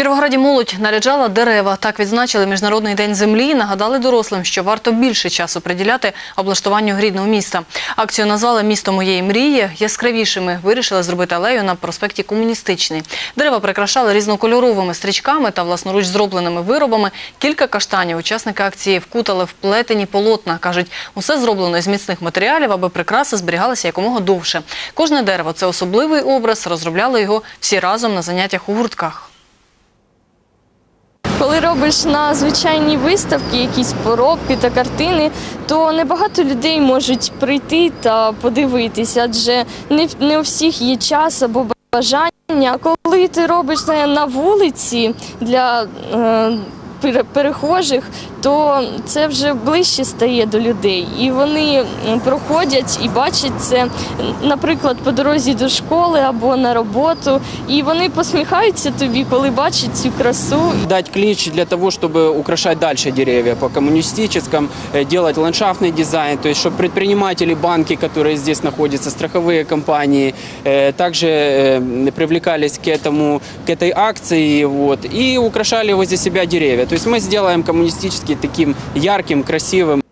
Кіровограді молодь наряджала дерева. Так відзначили Міжнародний день землі. і Нагадали дорослим, що варто більше часу приділяти облаштуванню рідного міста. Акцію назвали Місто моєї мрії. Яскравішими вирішили зробити алею на проспекті Комуністичний. Дерева прикрашали різнокольоровими стрічками та власноруч зробленими виробами. Кілька каштанів учасники акції вкутали в плетені полотна. кажуть, усе зроблено із міцних матеріалів, аби прикраси зберігалися якомога довше. Кожне дерево це особливий образ. Розробляли його всі разом на заняттях у гуртках. Коли робиш на звичайні виставки, якісь поробки та картини, то небагато людей можуть прийти та подивитися, адже не, не у всіх є час або бажання. Коли ти робиш на вулиці для е, перехожих, то це вже ближче стає до людей. І вони м, проходять і бачать це, наприклад, по дорозі до школи або на роботу. І вони посміхаються тобі, коли бачать цю красу дать клич для того, чтобы украшать дальше деревья по коммунистическому, э, делать ландшафтный дизайн, то есть чтобы предприниматели, банки, которые здесь находятся, страховые компании, э, также э, привлекались к этому, к этой акции вот, и украшали возле себя деревья. То есть мы сделаем коммунистический таким ярким, красивым.